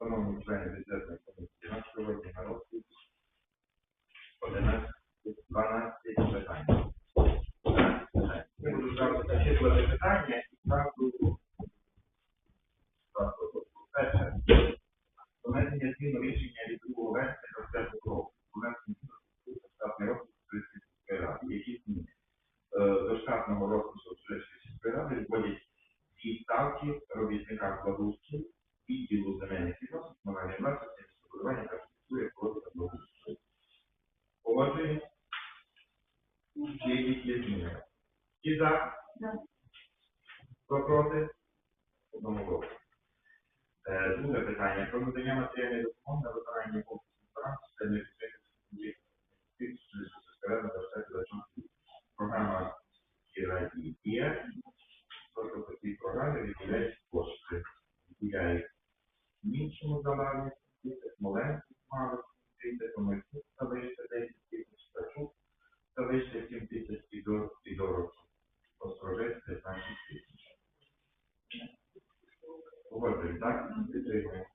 Шановні члени бюджетної комісії, на сьогодні на розгляд 11, 12 питань. 12 питань. Я буду зразу зачитувати питання і зразу, перше. Донесення змін рішення від 2 вересня 25 року. Внесення змін до штатної розпису Сільської ради. Які зміни? Е, До штатного розпису Сільської ради вводять дві ставки робітника благоустрою, відділу земельних відносин, комунальної власності, містобудування та архітектури, природи та благоустрою. Погоджуємо? Чи якісь є зміни? Ті за? Хто проти? Одному голосу. Е, Друге питання. Про надання матеріальної допомоги на виконання комплексних програм системи підтримки Програма «Кіра і Тобто по цій програмі виділяють кошти. Виділяють іншому заваді, Смоленську мали 30, Комерцю ставище 10 тисяч, Стачук ставище 7 тисяч і до і до Острожець 15 тисяч. Погоджуємо, так? Підтримуємо.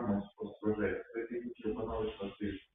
Саме спостережець 3 тисячі, Іванович Василь Таварів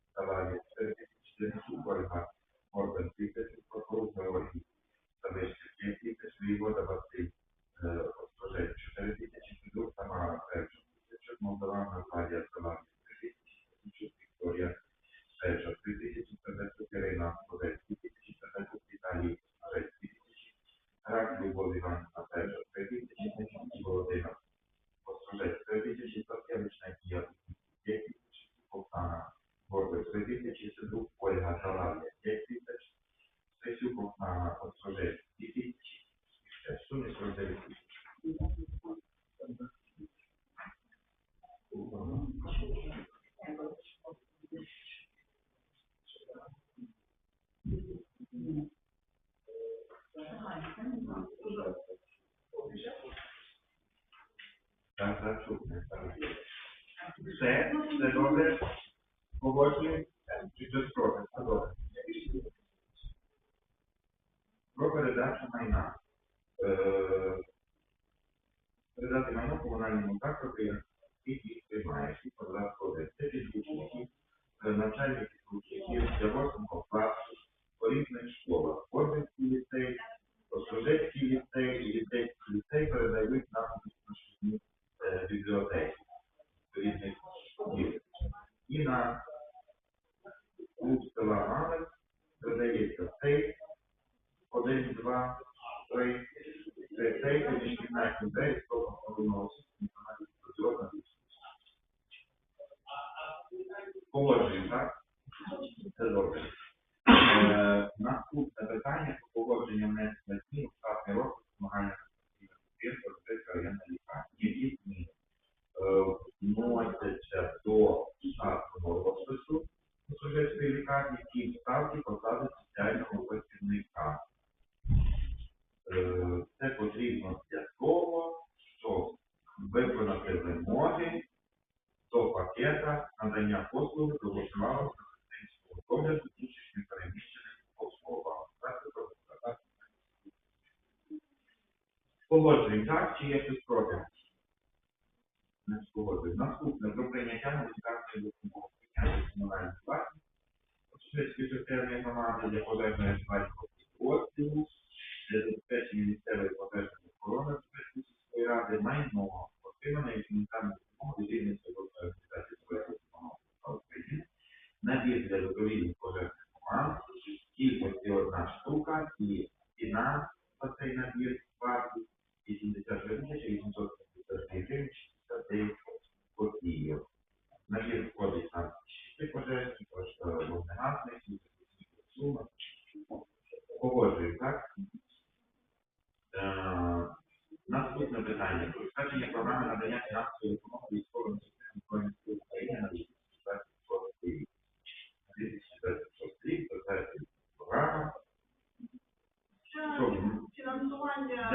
Все, добре. Погоджуємо. Чи щось проти? Все добре. Про передачу майна. Е, Передати майно комунальному закладу, який приймає всі податкові. Це підручники, е, навчальні підручники, Яворського класу, по різних школах. Орбинський ліцей, Острожецький ліцей і ліцейський ліцей передають бібліотеки різних і на клуб села Галець додається цей 1-2 надання послуги довготривалого медичного догляду внутрішньо переміщених особам. Так, це добре, так? Погоджуємо, так, чи є щось проти? Не погоджуємо. Наступне про прийняття музикальної допомоги. Прийняття комунальної власності. Сучасної територіальної громади для пожежної рятувального підрозділу, для забезпечення місцевої пожежної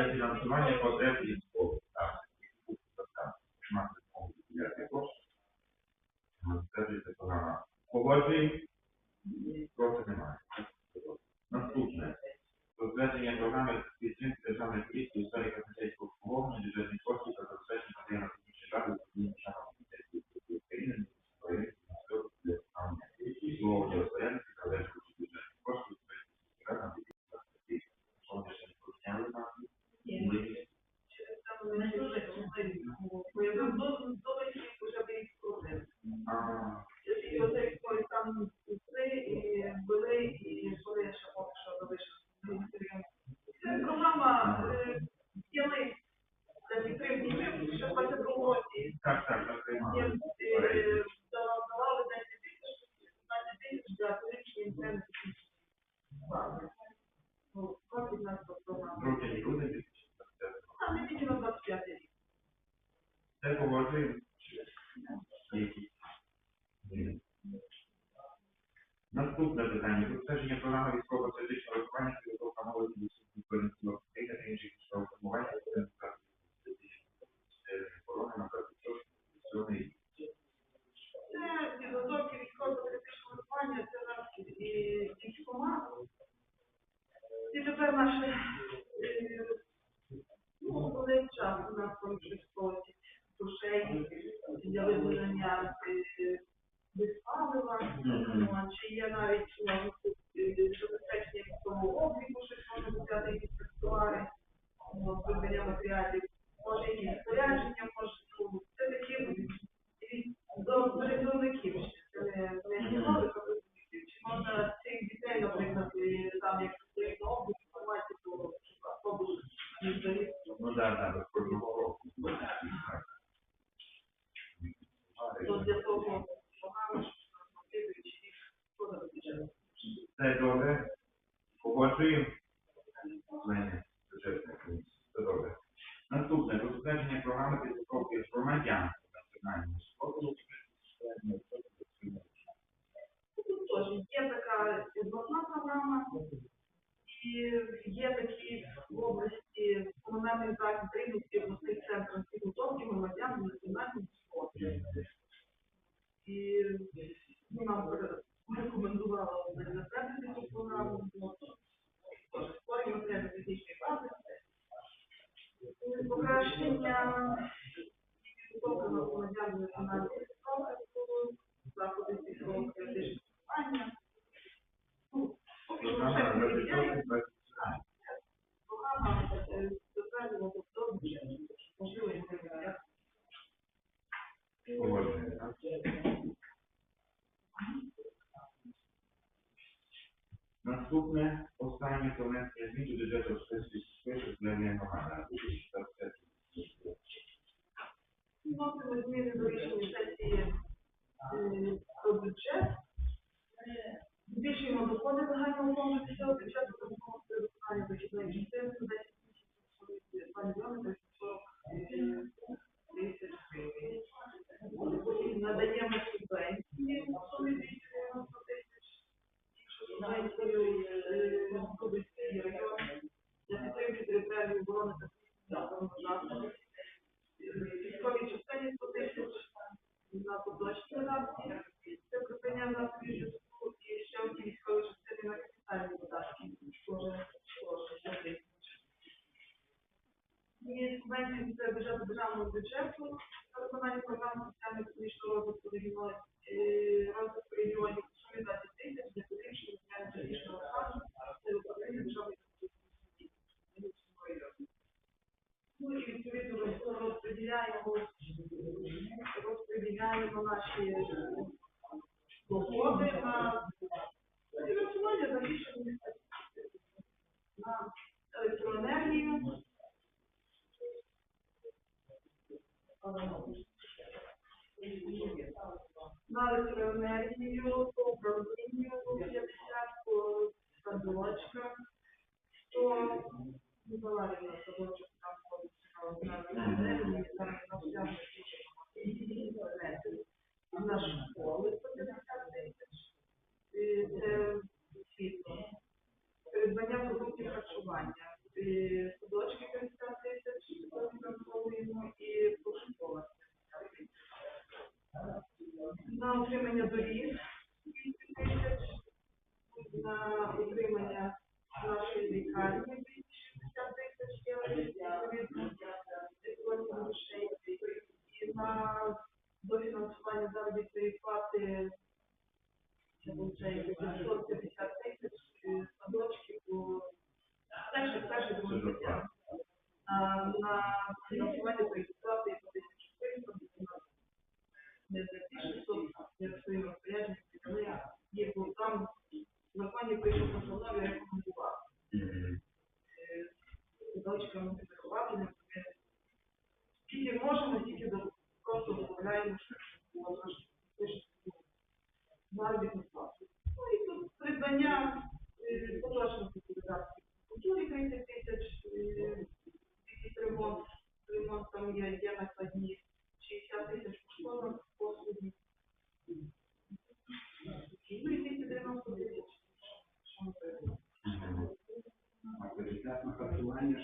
для фінансування потреб військових та Скажіть, програма. Погоджує? Просто немає. Наступне. Затвердження програми підтримки державної поліції у сфері капітанського обслуговування, бюджетних коштів та забезпечення матеріалів держави з однієї державної поліції України України, Слово для Так, так, так, е, Давали 10 тисяч, 15 тисяч для поліпшення інтернету. Ну, просить нас по програмі. 2025. А не тільки на 25 рік. Це погоджуємо? Наступне питання. Підтвердження програми військово-патріотичного виховання підготовка молоді до України та інших військових формувань на 26. Це підготовки військово-політичного виховання, це нас і тепер наші, е, ну, коли час у нас там щось грошей для виділення е, Мгм. ну, чи є навіть забезпечення військового обліку, щось може взяти якісь ну, придбання матеріалів, може якісь спорядження, може, ну, це такі і до призовників, ще, це не Мгм. нових призовників. Чи можна цих дітей, наприклад, і там, як стоїть на обліку, інформацію про автобус не здають. Ну да, да, до кожного року. То для того програми, що можливо, чи їх поза бюджетом. Це добре. Погоджуємо? Члени бюджетної комісії. Це добре. Наступне. Про затвердження програми підготовки громадян національного спорту. Тут є така обласна програма, і є такі в області комунальний заклад Рівненський обласний центр підготовки громадян національного спорту. І нам пере- рекомендували затвердити цю програму, ну, тож створюємо матеріально фізичної бази. І Покращення підготовки громадян національного спорту, заходи психологічного виховання. Ну, поки що Програма ще на не відділяє. 26 Програма е, затверджена до бюджету, можливо, і не відділяє. Так? Наступне, останнє про внесення змін до бюджету Швецької список для громади на 2025 рік. Вносимо зміни до рішення сесії про бюджет. Збільшуємо доходи загального фонду місцевого бюджету, тому що виконання дохідної частини на 10 тисяч 2 мільйони державного бюджету на виконання програми соціально-економічного розвитку регіону- е, розвитку регіонів у сумі 20 тисяч для поліпшення соціально-економічного стану та управління державної. Ну і відповідно розподіляємо, розподіляємо наші доходи на фінансування за рішення на електроенергію. На електроенергію, по управлінню 50, по садочках 100, ну, садочок там ходить, на електроенергію, там на всяких на школи по 50 тисяч, світло, придбання продуктів харчування, на дофінансування заробітної плати ну, це виходить 550 тисяч садочків у перших перших двох місцях. На фінансування проєктувати по 1400 не за ті 600, як свої розпорядження, але є був там, в законі прийшов постанові рекомендації.